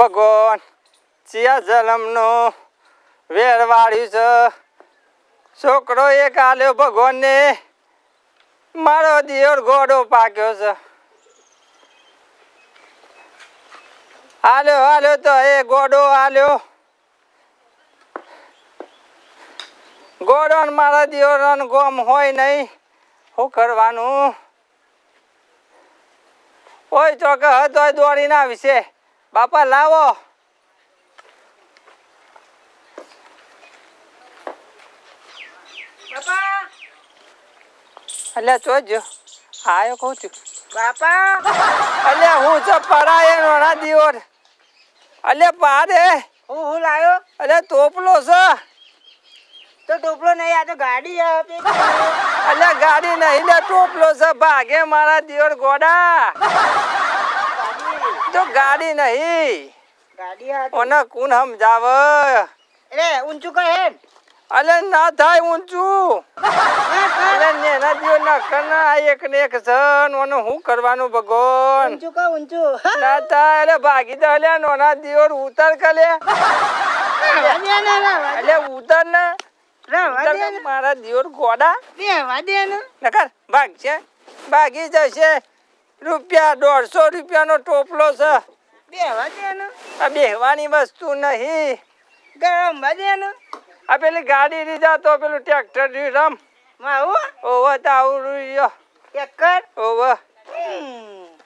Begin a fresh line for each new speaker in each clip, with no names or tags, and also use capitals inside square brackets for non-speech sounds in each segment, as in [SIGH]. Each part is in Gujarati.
ભગવાન, ચિયા જલમનો વેર વાળ્યું છે છોકરો એક આલ્યો ભગવાનને, મારો દિયોર ઘોડો પાક્યો છે. આલ્યો આલ્યો તો એ ગોડો આલ્યો. ગોડો મારા દિયોર ગોમ હોય નહીં. શું કરવાનું? ઓય ચોક હતો દોડીને આવશે બાપા લાવો.
બાપા.
જોજો. આયો કહું છું.
બાપા.
અલ્યા હું છે પરાય નોના દિવર અલ્યા પાડે.
હું હું લાયો?
એટલે તોપલો છે.
તો ટોપલો નહીં આ તો ગાડી આપે.
એટલે ગાડી નહીં લે ટોપલો છે. ભાગે મારા દિવર ગોડા. તો ગાડી નહીં.
ગાડી
ઓને કોણ સમજાવ?
એટલે ઊંચું હેડ.
એટલે ના થાય ઊંચું. એટલે નેના દિયો ના કના એક ને એક સન ઓને હું કરવાનું ભગવાન?
ઊંચું કહો ઊંચું.
ના થાય એટલે ભાગી દે અલે નોના દિયોર ઉતર કે લે?
રહેવા દે ને રહેવા દે.
એટલે ઉતર ને.
રહેવા
ઉતર
ને.
મારા દિયોર ગોડા.
રહેવા દે ને.
નકર ભાગ છે ભાગી જશે. રૂપિયા દોઢસો રૂપિયાનો ટોપલો છે.
બેહવા દે
આ બેહવાની વસ્તુ નહીં.
ગરમ દે
આ પેલી ગાડી લીધા તો પેલું ટ્રેક્ટર રમ.
માવું
ઓવ તો આવડું રહ્યો
ચક્કર.
ઓવો.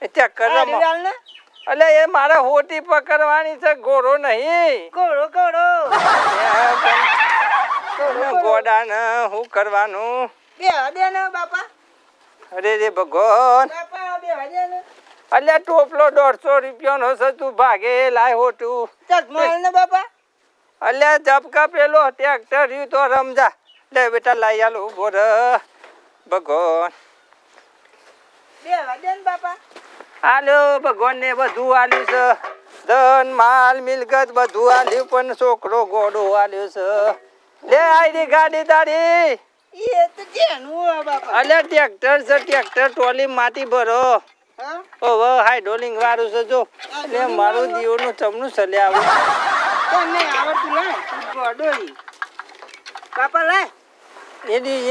ટ્રેક્ટર રમો. એટલે એ મારે હોટી પકડવાની છે ઘોડો નહીં.
ઘોડો ઘોડો.
ગોડા ને શું કરવાનું?
બેહવા દે બાપા.
અરે રે ભગવાન. એટલે ટોપલો દોઢસો રૂપિયાનો છે તું ભાગે લાય હોટું.
ને બાપા.
અલ્યા ઝપકા પેલો ટ્રેક્ટર રહ્યું તો રમજા. લે બેટા લાઈ આલો ઊભો ર. ભગવાન. હાલો ભગવાન ને બધું આલ્યું છે. ધન માલ મિલકત બધું આલ્યું પણ છોકરો ગોડો આલ્યો છે. લે આઈ ગાડી તારી. અલ્યા ટ્રેક્ટર છે ટ્રેક્ટર ટોલી માટી ભરો.
હા?
હાય હાઇડ્રોલિંગ વાળું છે જો. લે મારું દીવનું ચમનું ચલે આવું.
તને આવડતું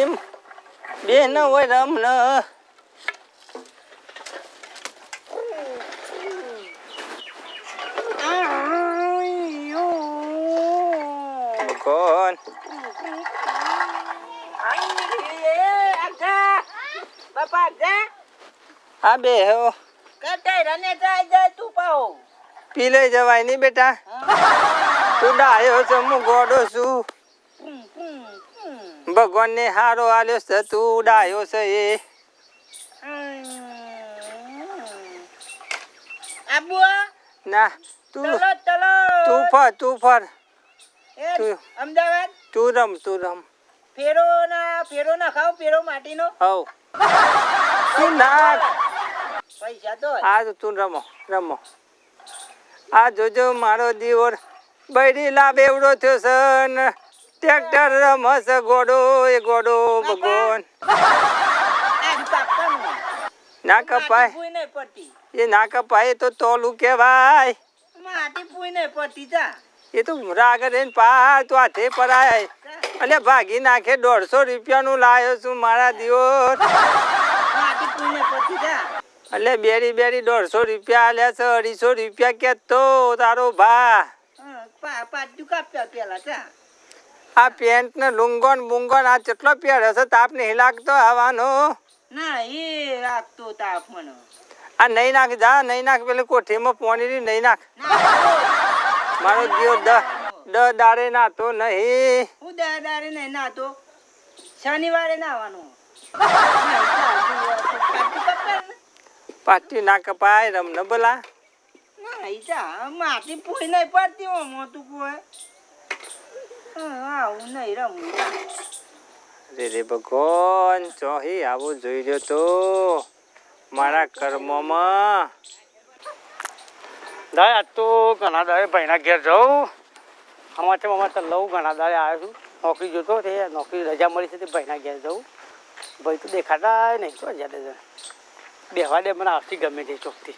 એમ બે ન હોય રમ ન કોણ?
બાપા જા
હા બે હો.
કટાઈ રને જાય જાય તું પાહો.
પી લઈ જવાય નહીં બેટા. તું ડાયો છે હું ગોડો છું. ભગવાન ને હારો આલ્યો છે તું ડાયો છે એ.
આબુ
ના તું તું ફર તું ફર. તું.
અમદાવાદ?
તું રમ તું રમ.
ફેરો ના ફેરો ના ખાવ ફેરો માટીનો.
હવ. તું ના
પૈસા તો
તું રમો રમો. આ જોજો મારો દીવર. બૈરી લાભ એવડો થયો છે ને ટ્રેક્ટર રમસ ગોડો એ ગોડો ભગવાન. ના કપાય. એ ના કપાય તો તોલું કેવાય
માટી પૂઈ નહીં પડતી જા.
એ તો રાગર રહીને પાર તો હાથે પરાય અને ભાગી નાખે દોઢસો રૂપિયાનું લાયો છું મારા દિવસ એટલે બેરી બેરી દોઢસો રૂપિયા આલ્યા છે અઢીસો રૂપિયા કેતો તારો ભા.
પા
આ પેન્ટ ને લુંગોન બુંગોન આ કેટલો પહેરે છે તાપ નહીં લાગતો હવાનો
ના એ રાખતો તાપ મને.
આ નહીં નાખ જા નહીં નાખ પેલી કોઠીમાં પોણી નહીં નાખ. મારો જીવ દ દ દાડે નાતો નહીં.
હું દ દાદારે નહીં નાતો. શનિવારે નાવાનું.
પાટી ના કપાય રમ ન બોલા
માટી પૂરી નહીં પડતી હો તું કોઈ. હા, આવું નહીં રમવું.
રે રે ભગવાન ચોહી આવું જોઈ રહ્યો તો. મારા કર્મોમાં
દાય આજ તો ઘણા દાડે ભાઈના ઘેર જાઉં. અમારે તો લઉં ઘણા દાડે આવ્યો છું. નોકરી જોતો તે નોકરી રજા મળી છે તે ભાઈના ઘેર જાઉં. ભાઈ તો દેખાતા નહીં તો જ્યારે બેહવા દે મને આવતી ગમે તે ચોકથી.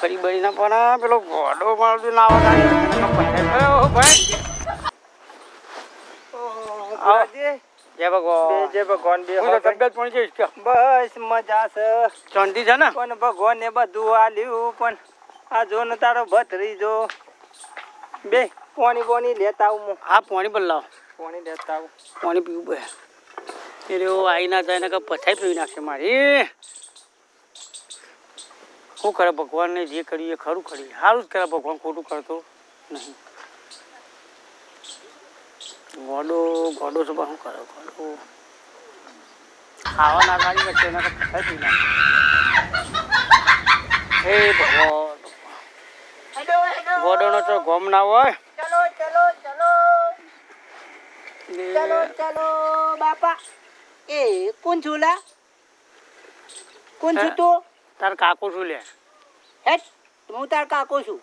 ફરી બળીના પણ પેલો ગોડો મારો ના આવતા ભાઈ. જય ભગવાન.
જય ભગવાન બે.
તબિયત પણ
બસ મજા છે.
શાંતિ છે ને?
પણ ભગવાને બધું આલ્યું પણ આ જો ને તારો ભતરી જો બે પોણી પાણી લેતા આવું હું.
હા પાણી પણ લાવ.
પોણી લેતા આવું.
પાણી પીવું બે એ રહ્યો આવી ના જાય ને કે પથાઈ પીવી નાખશે મારી. શું કરે ભગવાનને જે કર્યું એ ખરું કરી સારું જ કરે ભગવાન ખોટું કરતો નહીં. ગોડો ગોડો પણ શું કરે ગોડો? ખાવા ના ખાલી વચ્ચે એના પથાઈ પીવી નાખે. હે ભગવાન. તો ગોમ ના હોય.
ચલો ચલો ચલો. ચલો ચલો બાપા. એ કોણ છું લા? કોણ છું તું?
તાર કાકો છું લે.
હે હું તાર કાકો છું.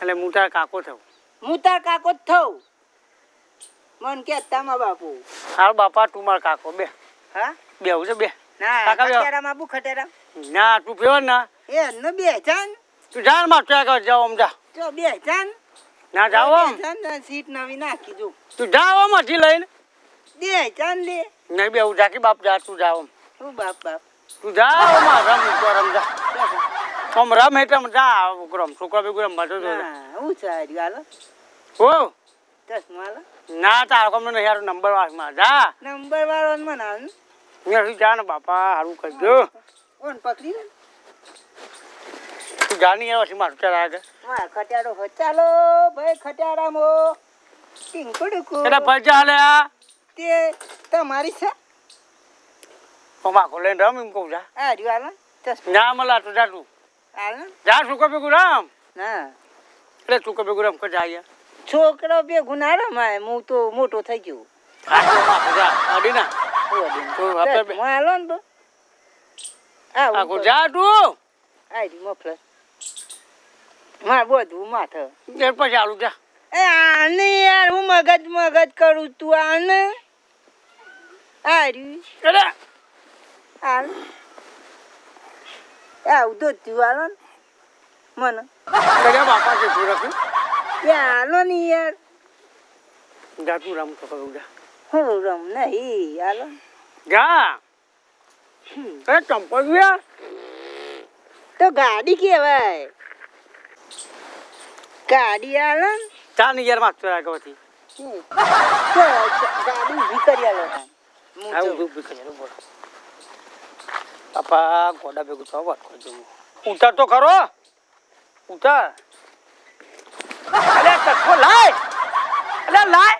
એટલે હું તાર કાકો થઉં.
હું તાર કાકો જ થઉં. મન કે તમા બાપુ.
હાલ બાપા તું માર કાકો બે.
હા?
બેવું છે બે.
ના
કાકા.
ખટેરામાં બુ ખટેરા.
ના તું પીવો ના.
એ ન બે જાન.
તું જાણમાં ત્યાં જાવ અમજા આમ જા.
જો બે જાન
ના જાવ આમ.
બે ને સીટ નવી નાખી જો.
તું જાવ આમ હજી લઈને.
બે જાન લે.
નહીં બેવું જા કે બાપ જા તું જાઓ આમ.
હું બાપ બાપ.
તું જા આમ રમ ઉપર જા. આમ રમ એટલે જા રમ. છોકરા બી રમ મજો જો.
ના હું ચાર હાલો.
હો?
ચશ્મા
ના તારો કમ નહીં હારો નંબર વાસમાં જા.
નંબર વાળો ને મને
હું જા ને બાપા હારું કરજો.
કોણ પકડી લે
તું જા નહીં મારું ચાલ આગળ.
માર ખટારો હો ચાલો ભાઈ ખટારામો ટીંકડુકુ
એટલે ભજા હાલે આ.
તે તમારી છે?
ઓમા કોલે રામ એમ કહું જા
આ રહ્યું
ના. મલા તો જા તું.
હાલો
જા સુકો ભેગું રામ.
ના
એટલે સુકો ભેગું રમ કો જાય
છોકરો બે ના રમાય હું તો મોટો થઈ ગયો.
અડી ના. તું આપણે
હાલો ને તો આ
આખું
ઉપર.
જા તું.
આ મફલર. માર બધું માથે
એ પછી આલું જા.
એ આને યાર હું મગજ મગજ કરું તું આને. આ રહ્યું
એટલે?
હાલ. આવું તો તું હાલો ને. મને.
એટલે બાપા કે તું રાખ્યું
એ હાલો ને યાર.
જા તું રમ તો કરું જા.
હું રમ નહીં હાલો
જા. એ યાર.
તો ગાડી કહેવાય ગાડી
આલે ચારની યાર માગતો રાખ્યો હતી
ગાડી ઊભી કરી આલે. હું
આવું કરી આલે બોલ. પાપા ગોડા ભેગું થવા વાત કરજો ઉતાર તો ખરો. ઉતાર. અલે ચક્કો લાય. અલે લાય.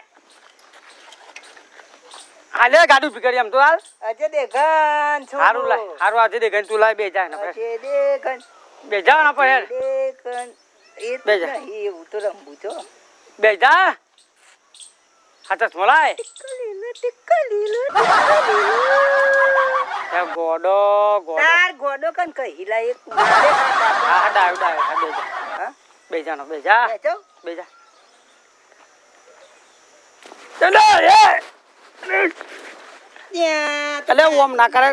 હાલે ગાડી ઊભી કરી એમ તો હાલ.
અજે દેખન છો.
હારું લાય. હારું આજે દેખન તું લાય બે જાય ને બે જાય ને પર
દેખન. એ નહીં, એવું તો રમવું છો
બેજા. હાથ લાય. એ ગોડો ગોડો.
ગોડો કન કહી લા એક
હા ડાયો ડાયો હા બે જા
હા?
બે જા નો બે જા
બેસો.
બે જા એટલે એ!
ત્યાં તો
હું આમ ના કરે.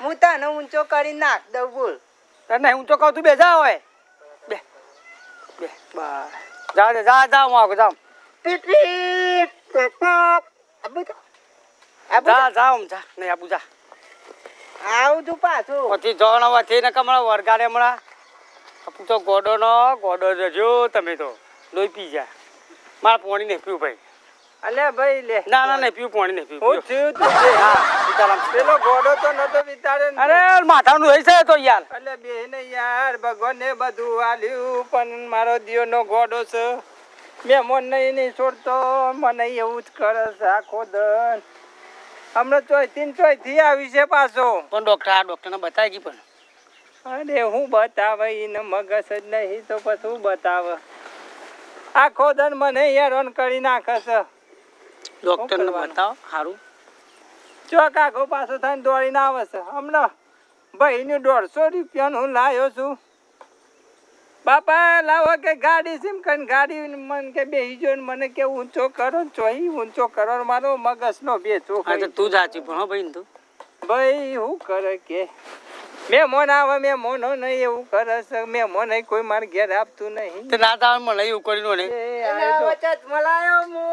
હું તને ઊંચો કરી નાખ દઉં ભૂલ
તને ઊંચો કહું તું બેજા હોય. બસ. જા જા જા હું આગળ જાઉં.
આબુ.
જા જા જા. નહીં આબુ જા
આવું તું પાછું.
પછી જણ હવે ને કમળા વરગાડે હમણાં. આપું તો ગોડો નો ગોડો જજો તમે તો. લોહી પી જા. મારે પાણી નહીં પીવું ભાઈ.
અલે ભાઈ લે.
ના ના નહીં પીવું પાણી નહીં
હું
પીવું
થયું તું
હા.
પેલો ઘોડો તો નતો વિચારે.
અરે માથાનું છે તો યાર.
અલે બેન યાર ભગવાને બધું આલ્યું પણ મારો દિયો ઘોડો છે. મેં મન નહીં નહીં છોડતો મને એવું જ કરે છે આખો દન. હમણાં ચોથી ને આવી છે પાછો.
પણ ડોક્ટર આ ડોક્ટરને બતાવી પણ.
અરે હું બતાવે એને મગજ જ નહીં તો પછી હું બતાવે? આખો દન મને હેરાન કરી નાખે છે.
ડોક્ટરને? બતાવો સારું
ચોક આખો પાછો થઈને દોડીને આવે છે. હમણાં ભાઈનું દોઢસો રૂપિયાનું હું લાવ્યો છું. બાપા લાવો કે ગાડી સીમ કરીને ગાડી મને કે બેસી જો મને કે ઊંચો કરો ને ચોઈ ઊંચો કરો મારો મગજનો બેચો
હા તો તું જાચી પણ ભાઈ ને તું.
ભાઈ શું કરે કે? મેં મોન આવે મેં મોનો નહીં એવું કરે છે. મેં મોને કોઈ મારે ઘેર આપતું નહીં.
તે રાત મને એવું કર્યું
નહીં મલાયો મુ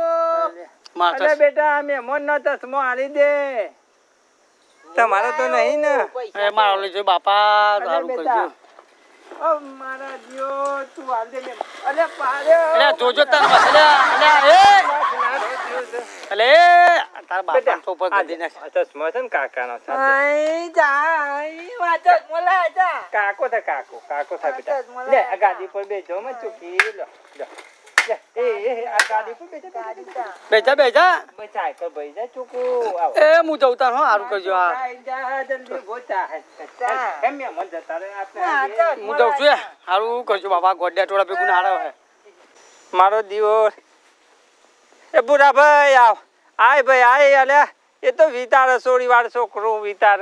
અલે બેટા આ મહેમાન નો ચશ્મો આલી દે. તમારો તો નહીં ને.
એ મારો લેજો બાપા સારું કરજો.
ઓ મારા દિયો તું આલ દે અલે પાડ્યો
અલે જોજો તને અલે અલે એ અલે તારા બાપા તો ઉપર કરી નાખ.
ચશ્મો છે ને કાકાનો છે.
આઈ જા આઈ વચત જા.
કાકો છે કાકો કાકો છે બેટા. લે ગાડી પર બેજો માં ચૂકી લો લો. પર બેજો
ગાડી
બેજા. બેજા.
બે સાયકલ ભાઈ જા ચૂકું આવો
એ હું જવતા હો સારું કરજો આ
હે
જઉં છું સારું કરજો બાપા ગોડિયા ટોળા ભેગું ના હારે
મારો દીવો. એ બુરા ભાઈ આવ. આય ભાઈ આય અલ્યા એ તો વિતાર સોળી વાર છોકરો વિતાર.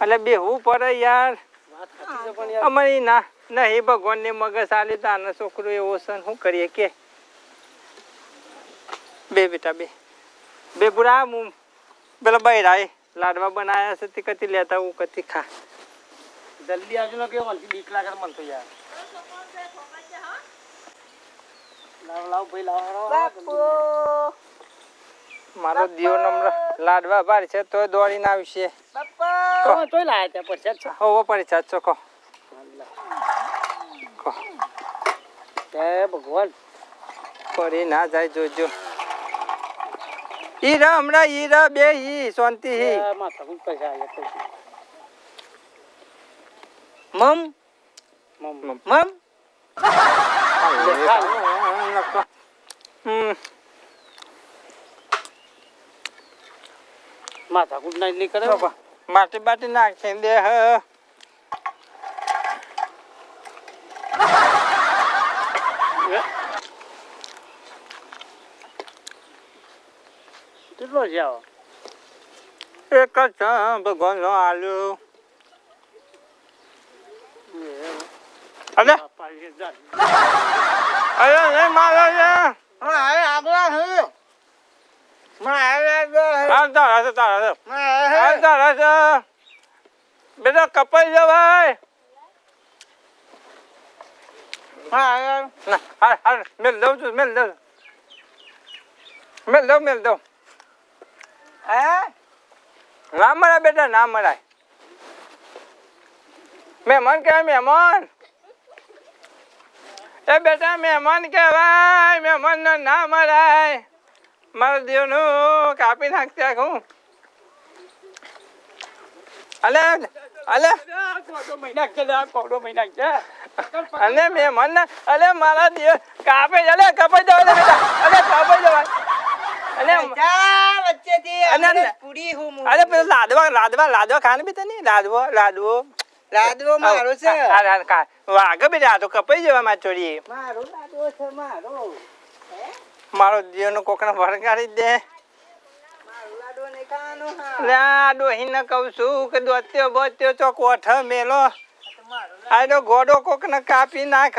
એટલે
બેહવું પડે યાર.
વાત સાચી છે પણ યાર.
અમારી ના નહીં ભગવાન ને મગજ આલે તાનો છોકરો એવો સન શું કરીએ કે? બે બેટા બે. બે બુરા હું પેલા બૈરાએ લાડવા બનાયા છે તે કતી લેતા હું કતી ખા.
જલ્દી આવજો ને કેવો મને બીક લાગે મને તો યાર. લાવ લાવ ભાઈ લાવ
બાપુ.
મારો દિયો નંબર લાડવા ભાર છે તો દોડીને આવશે.
તો તોય લાયા ત્યાં છે.
હોવો પડે ચાચો
હે ભગવાન
ફરી ના જાય જોજો. ઈ ર હમણાં ઈ ર બે ઈ શાંતિ હી.
મમ?
મમ.
મમ?
માથા કું નહીં કરે?
બાપા, માટી બાટી નાખી દે હ.
કેટલો છે આવો?
એક જ છે ભગવાન નો આલ્યો. અલે. અરે એ મારો છે.
મારે આગળ આગળ
બેટા કપાઈ જવાય
મારે
હા મેલ દઉં છું મેલ દઉં. મેલ દઉં મેલ દઉં.
હે?
ના મરાય બેટા, ના મરાય મહેમાન કહેવાય મહેમાન. એ બેટા, મહેમાન કહેવાય મહેમાન નો મરાય મારા દેવનું કાપી નાખતી આખું. અલે અલે. અને મહેમાન ના અલે મારા દેવ કાપે, અલે કપાઈ જવા અલે કપાઈ જવા. અલે
જા
અને-
પૂરી હું
અરે પેલો ખાને લાડવો લાદવો લાદવો
મારો છે.
ખા બેટા આ તો કપાઈ જવા માં ચોરી
મારો લાદવો છે મારો.
મારો જીવનો કોકને વળગાડી દે.
લાડો લાડવો ને કાનો હા.
લે આ ડોહીને કહું છું કે દોત્યો બોત્યો ચોક કોઠ મેલો.
આનો તો
તો ગોડો કોકને કાપી નાખ.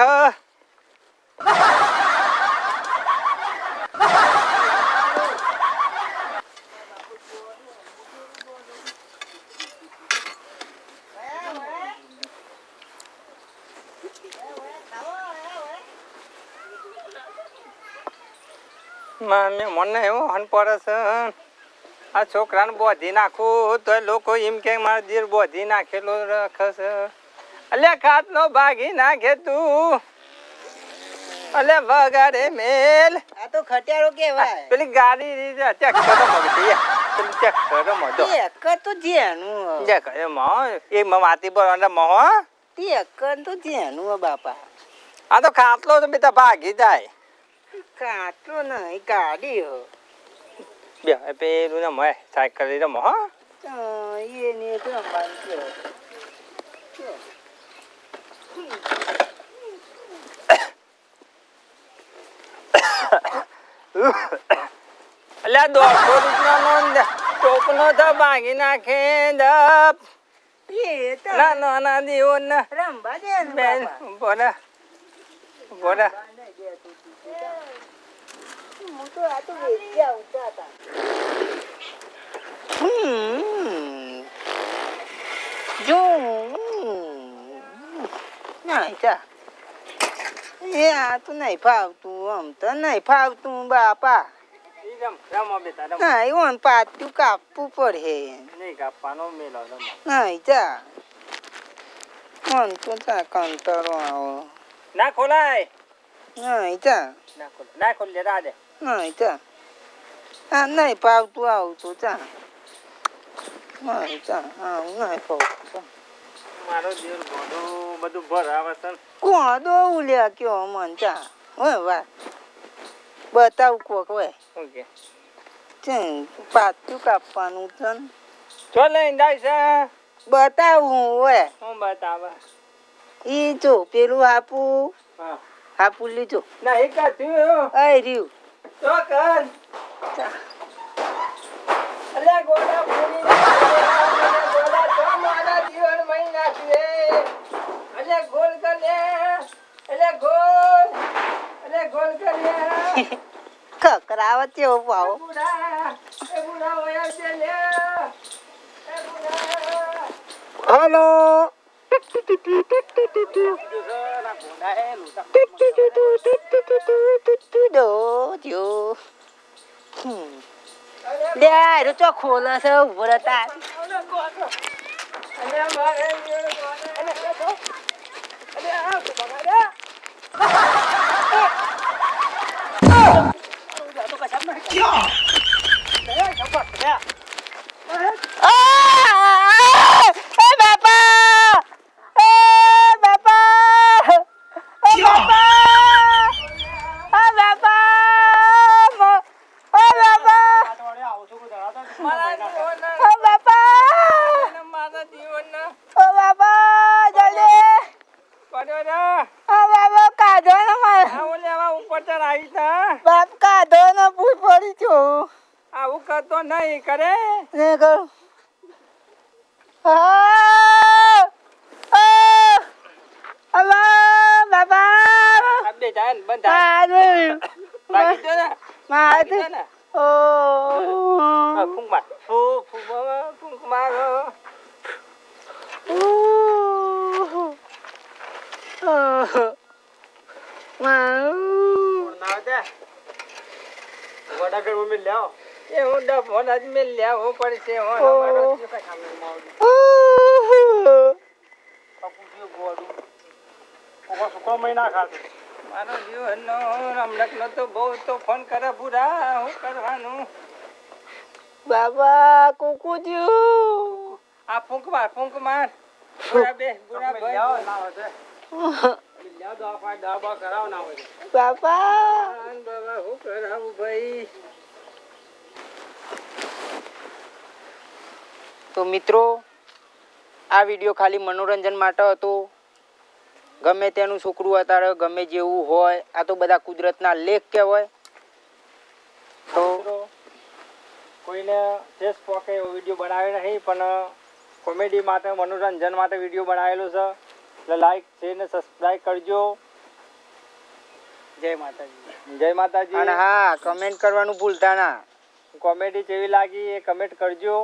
મને મને એવું હન પરસ આ છોકરાને બોધી નાખું તો લોકો એમ કે મારા દીર બોધી નાખેલો રખસ છે. અલે ખાટલો ભાગી નાખે તું. અલે વગાડે મેલ.
આ તો ખટિયારો કેવાય
પેલી ગાડી ટ્રેક્ટર મગતી પેલી ટ્રેક્ટર મધો
ટેકર તો જેનું
ટ્રેક્ટર મો એ માતી પર અંદર મો
ટેકર તો જેનું બાપા.
આ તો ખાટલો તો બેટા ભાગી જાય.
કાટલો નહીં કાઢ્યો
બે પેલું ને મોય સાયકલ રમો હા
તો એ ને તો રમવાનું
એટલે દોઢસો રૂપિયાનો ટોપનો તો ભાગી નાખે ના દીવો ને
દે.
બોલે બોલે
હું તો આ તો વેચી આવતા હતા હમ જો નહીં ચા એ આ તો નહીં ફાવતું આમ તો નહીં ફાવતું બાપા
ઈ રમ રમો બેટા રમો
ના એવું પાતું કાપવું પડે
નહીં કાપવાનો મેલો રમો
નહીં ચા મન તો ચા કંટાળો આવો
ના
નહીં ચા
ના ખોલ ના ખોલ લે રાડે
નહીં ચા આ નહીં પાવતું આવતું તો ચા નહીં ચા આવું નહીં ફાવતું
મારો દેવ ગોડો બધું ભરાવે છે.
કોદો ઉલ્યા કયો મન ચા હોય વાત બતાવું કોક હોય
ઓકે
છે પાતું કાપવાનું છે.
ચો લઈને જાય છે.
બતાવું હોય
હું બતાવે?
ઈ જો પેલું આપું.
હા.
હાપુ લીધો.
ના એક થયો
અય રહ્યું.
તો કર. અલ્યા ગોડા પૂરી ગોડા તો મારા જીવન મહી [LAUGHS] છે અલ્યા ગોલ કર લે અલ્યા ગોલ અલ્યા ગોલ કર લે
કકરાવત જેવો પાવો
બુડા એ બુડા વયા છે લે એ બુડા
હલો દો જો હમ. લે આ રહ્યો ચો ખોલે છે ઊભો રહેતા
અલ્યા ગોડો અલ્યા મારે જીવન ગોડા અલ્યા અલ્યા આ બગા
Ah! Eh, bapak! Eh, bapak! Eh, bapak! Eh, bapak! Mo- Eh, bapak!
મારા જીવનના
Eh, bapak!
મારા જીવનના
Eh, bapak! જલ્દી!
પડ્યો રે
Eh, bapak, કાઢો ને મારે.
આવું લેવા ઉપર ચડ આવી તા
બાપ કાઢો ને ભૂલ પડી છું
આવું કરતો નહીં કરે
ને કરું Ah! Ah! Allah, bapak!
આ બે જાય ને બંધ થાય
Aduh.
ભાગી દો ને ભાગી દો
Mati.
ને આ
Oh.
ફૂંક માર ફૂ ફૂ મારો ફૂંક મારો
Uh. Oh. Mau.
એ હું ડબ હોના જ મેલ લેવો પડશે
મહિના
હોના મારો
Uh.
મારો જીવનનો રમણકનો તો બહુ તો ફોન કરે પૂરા હું કરવાનું?
બાબા ju.
આ ફૂંક માર ફૂંક માર. બે પૂરા ભાઈ
હોય
બાપા બાબા હું કરાવું ભાઈ?
તો મિત્રો આ વીડિયો ખાલી મનોરંજન માટે હતો. ગમે તેનું છોકરું અત્યારે ગમે જેવું હોય આ તો બધા કુદરતના લેખ કહેવાય. તો
કોઈને જે સ્પોકે એવો વીડિયો બનાવ્યો નહીં પણ કોમેડી માટે મનોરંજન માટે વીડિયો બનાવેલો છે. એટલે લાઈક છે ને સબસ્ક્રાઈબ કરજો.
જય માતાજી.
જય માતાજી.
અને હા કમેન્ટ કરવાનું ભૂલતા ના.
કોમેડી કેવી લાગી એ કમેન્ટ કરજો.